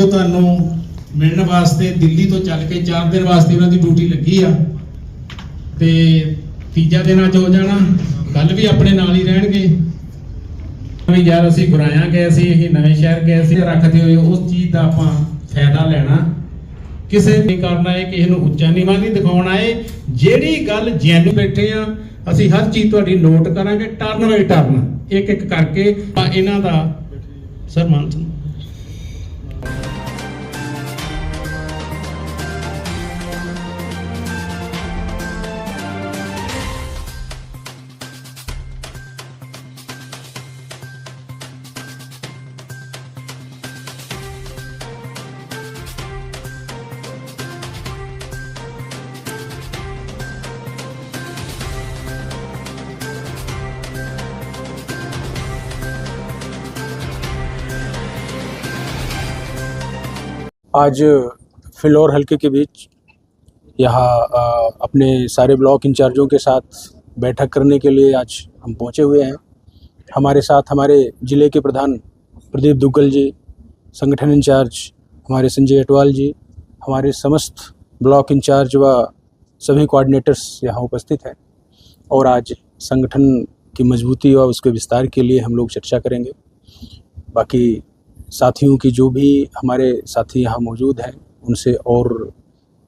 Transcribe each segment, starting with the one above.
ਉਹ ਤੁਹਾਨੂੰ ਮਿਲਣ ਵਾਸਤੇ ਦਿੱਲੀ ਤੋਂ ਚੱਲ ਕੇ 4 ਦਿਨ ਵਾਸਤੇ ਉਹਨਾਂ ਦੀ ਡਿਊਟੀ ਲੱਗੀ ਆ, ਤੇ ਤੀਜਾ ਦਿਨ ਅੱਜ ਹੋ ਜਾਣਾ ਕੱਲ ਵੀ ਆਪਣੇ ਨਾਲ ਹੀ ਰਹਿਣਗੇ। ਵੀ ਯਾਰ ਅਸੀਂ ਗੁਰਾਇਆ ਗਏ ਸੀ ਇਹ ਨਵੇਂ ਸ਼ਹਿਰ ਗਏ ਸੀ, ਰੱਖਦੇ ਹੋਏ ਉਸ ਚੀਜ਼ ਦਾ ਆਪਾਂ ਫਾਇਦਾ ਲੈਣਾ। ਕਿਸੇ ਨੇ ਕਰਨਾ ਹੈ ਕਿਸੇ ਨੂੰ ਉੱਚਾ ਨੀਵਾਂ ਨਹੀਂ ਦਿਖਾਉਣਾ ਹੈ ਜਿਹੜੀ ਗੱਲ ਜੈਨੂ ਬੈਠੇ ਆ, ਅਸੀਂ ਹਰ ਚੀਜ਼ ਤੁਹਾਡੀ ਨੋਟ ਕਰਾਂਗੇ ਟਰਨ ਬਾਈ ਟਰਨ ਇੱਕ ਇੱਕ ਕਰਕੇ ਆ ਇਹਨਾਂ ਦਾ ਸਰ ਮਾਨਸਨ आज फिलौर हल्के के बीच यहाँ अपने सारे ब्लॉक इंचार्जों के साथ बैठक करने के लिए आज हम पहुँचे हुए हैं। हमारे साथ हमारे ज़िले के प्रधान प्रदीप दुग्गल जी, संगठन इंचार्ज हमारे संजय अटवाल जी, हमारे समस्त ब्लॉक इंचार्ज व सभी कोऑर्डिनेटर्स यहाँ उपस्थित हैं और आज संगठन की मजबूती व उसके विस्तार के लिए हम लोग चर्चा करेंगे। बाकी साथियों की जो भी हमारे साथी यहाँ मौजूद हैं उनसे और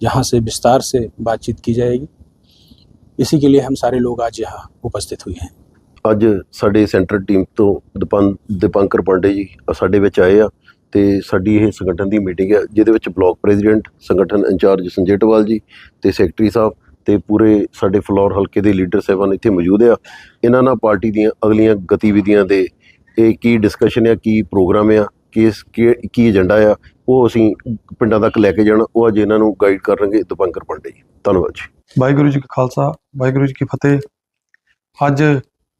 यहाँ से विस्तार से बातचीत की जाएगी इसी के लिए हम सारे लोग आज यहाँ उपस्थित हुए हैं ਅੱਜ ਸਾਡੇ ਸੈਂਟਰ ਟੀਮ ਤੋਂ ਦੀਪਨ ਦੀਪੰਕਰ ਪਾਂਡੇ ਜੀ ਅ ਸਾਡੇ ਵਿੱਚ ਆਏ ਆ ਤੇ ਸਾਡੀ ਇਹ ਸੰਗਠਨ ਦੀ ਮੀਟਿੰਗ ਹੈ ਜਿਹਦੇ ਵਿੱਚ ਬਲਾਕ ਪ੍ਰੈਜ਼ੀਡੈਂਟ ਸੰਗਠਨ ਇੰਚਾਰਜ ਸੰਜੇ ਟਵਾਲ ਜੀ ਤੇ ਸੈਕਟਰੀ ਸਾਹਿਬ ਤੇ ਪੂਰੇ ਸਾਡੇ ਫਲੋਰ ਹਲਕੇ ਦੇ ਲੀਡਰ ਸਾਹਿਬਾਨ ਇੱਥੇ ਮੌਜੂਦ ਆ ਇਹਨਾਂ ਨਾਲ ਪਾਰਟੀ ਦੀਆਂ ਅਗਲੀਆਂ ਗਤੀਵਿਧੀਆਂ ਦੇ ਇਹ ਕੀ ਡਿਸਕਸ਼ਨ ਆ ਕੀ ਪ੍ਰੋਗਰਾਮ ਆ ਕੇਸ ਕੀ ਏਜੰਡਾ ਆ, ਉਹ ਅਸੀਂ ਪਿੰਡਾਂ ਤੱਕ ਲੈ ਕੇ ਜਾਣਾ, ਉਹ ਅੱਜ ਇਹਨਾਂ ਨੂੰ ਗਾਈਡ ਕਰਨਗੇ ਦੀਪੰਕਰ ਪਾਂਡੇ ਜੀ। ਧੰਨਵਾਦ ਜੀ। ਵਾਹਿਗੁਰੂ ਜੀ ਕਾ ਖਾਲਸਾ, ਵਾਹਿਗੁਰੂ ਜੀ ਕੀ ਫਤਿਹ। ਅੱਜ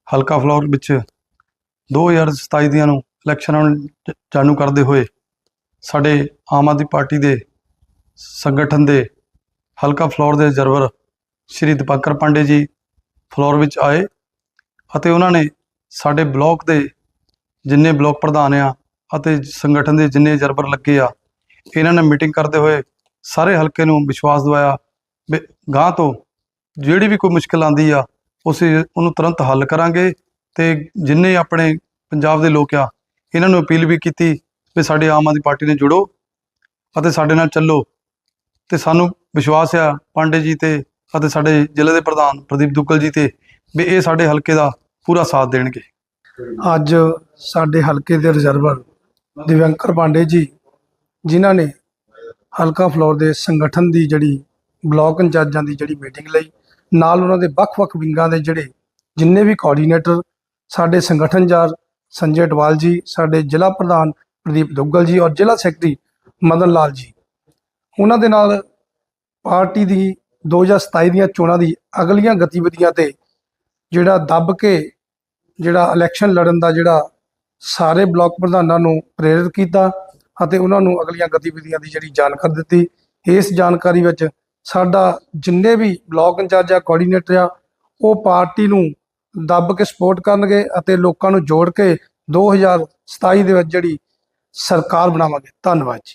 ਹਲਕਾ ਫਲੋਰ ਵਿੱਚ 2027 ਦੀਆਂ ਨੂੰ ਇਲੈਕਸ਼ਨਾਂ ਨੂੰ ਜਾਣੂ ਕਰਦੇ ਹੋਏ ਸਾਡੇ ਆਮ ਆਦਮੀ ਪਾਰਟੀ ਦੇ ਸੰਗਠਨ ਦੇ ਹਲਕਾ ਫਲੋਰ ਦੇ ਜਰਵਰ ਸ਼੍ਰੀ ਦੀਪਕਰ ਪਾਂਡੇ ਜੀ ਫਲੋਰ ਵਿੱਚ ਆਏ ਅਤੇ ਉਹਨਾਂ ਨੇ ਸਾਡੇ ਬਲਾਕ ਦੇ ਜਿੰਨੇ ਬਲਾਕ ਪ੍ਰਧਾਨ ਆ ਅਤੇ ਸੰਗਠਨ ਦੇ ਜਿੰਨੇ ਜਰਬਰ ਲੱਗੇ ਆ, ਇਹਨਾਂ ਨੇ ਮੀਟਿੰਗ ਕਰਦੇ ਹੋਏ ਸਾਰੇ ਹਲਕੇ ਨੂੰ ਵਿਸ਼ਵਾਸ ਦਿਵਾਇਆ ਵੀ ਗਾਂ ਤੋਂ ਜਿਹੜੀ ਵੀ ਕੋਈ ਮੁਸ਼ਕਲ ਆਂਦੀ ਆ, ਉਸੇ ਉਹਨੂੰ ਤੁਰੰਤ ਹੱਲ ਕਰਾਂਗੇ ਤੇ ਜਿੰਨੇ ਆਪਣੇ ਪੰਜਾਬ ਦੇ ਲੋਕ ਆ, ਇਹਨਾਂ ਨੂੰ ਅਪੀਲ ਵੀ ਕੀਤੀ ਵੀ ਸਾਡੇ ਆਮ ਆਦਮੀ ਪਾਰਟੀ ਨਾਲ ਜੁੜੋ ਅਤੇ ਸਾਡੇ ਨਾਲ ਚੱਲੋ ਤੇ ਸਾਨੂੰ ਵਿਸ਼ਵਾਸ ਆ ਪਾਂਡੇ ਜੀ ਤੇ ਅਤੇ ਸਾਡੇ ਜ਼ਿਲ੍ਹੇ ਦੇ ਪ੍ਰਧਾਨ ਪ੍ਰਦੀਪ ਦੁੱਗਲ ਜੀ ਤੇ ਵੀ ਇਹ ਸਾਡੇ ਹਲਕੇ ਦਾ ਪੂਰਾ ਸਾਥ ਦੇਣਗੇ। ਅੱਜ ਸਾਡੇ ਹਲਕੇ ਦੇ ਰਿਜ਼ਰਵਰ ਦਿਵੰਕਰ ਪਾਂਡੇ ਜੀ, ਜਿਨ੍ਹਾਂ ਨੇ ਹਲਕਾ ਫਲੋਰ ਦੇ ਸੰਗਠਨ ਦੀ ਜਿਹੜੀ ਬਲਾਕ ਇੰਚਾਰਜਾਂ ਦੀ ਜਿਹੜੀ ਮੀਟਿੰਗ ਲਈ, ਨਾਲ ਉਹਨਾਂ ਦੇ ਵੱਖ-ਵੱਖ ਵਿੰਗਾਂ ਦੇ ਜਿਹੜੇ ਜਿੰਨੇ ਵੀ ਕੋਆਰਡੀਨੇਟਰ ਸਾਡੇ ਸੰਗਠਨ ਸੰਗਠਨਜਾਰ ਸੰਜੇ ਅਟਵਾਲ ਜੀ, ਸਾਡੇ ਜ਼ਿਲ੍ਹਾ ਪ੍ਰਧਾਨ ਪ੍ਰਦੀਪ ਦੁੱਗਲ ਜੀ ਔਰ ਜ਼ਿਲ੍ਹਾ ਸੈਕਟਰੀ ਮਦਨ ਲਾਲ ਜੀ। ਉਹਨਾਂ ਦੇ ਨਾਲ ਪਾਰਟੀ ਦੀ 2027 ਦੀਆਂ ਚੋਣਾਂ ਦੀ ਅਗਲੀਆਂ ਗਤੀਵਿਧੀਆਂ ਤੇ ਜਿਹੜਾ ਦੱਬ ਕੇ ਜਿਹੜਾ ਇਲੈਕਸ਼ਨ ਲੜਨ ਦਾ ਜਿਹੜਾ ਸਾਰੇ ਬਲਾਕ ਪ੍ਰਧਾਨਾਂ ਨੂੰ ਪ੍ਰੇਰਿਤ ਕੀਤਾ ਅਤੇ ਉਹਨਾਂ ਨੂੰ ਅਗਲੀਆਂ ਗਤੀਵਿਧੀਆਂ ਦੀ ਜਿਹੜੀ ਜਾਣਕਾਰੀ ਦਿੱਤੀ। ਇਸ ਜਾਣਕਾਰੀ ਵਿੱਚ ਸਾਡਾ ਜਿੰਨੇ ਵੀ ਬਲਾਕ ਇੰਚਾਰਜ ਆ ਕੋਆਰਡੀਨੇਟਰ ਆ, ਉਹ ਪਾਰਟੀ ਨੂੰ ਦੱਬ ਕੇ ਸਪੋਰਟ ਕਰਨਗੇ ਅਤੇ ਲੋਕਾਂ ਨੂੰ ਜੋੜ ਕੇ 2027 ਦੇ ਵਿੱਚ ਜਿਹੜੀ ਸਰਕਾਰ ਬਣਾਵਾਂਗੇ। ਧੰਨਵਾਦ ਜੀ।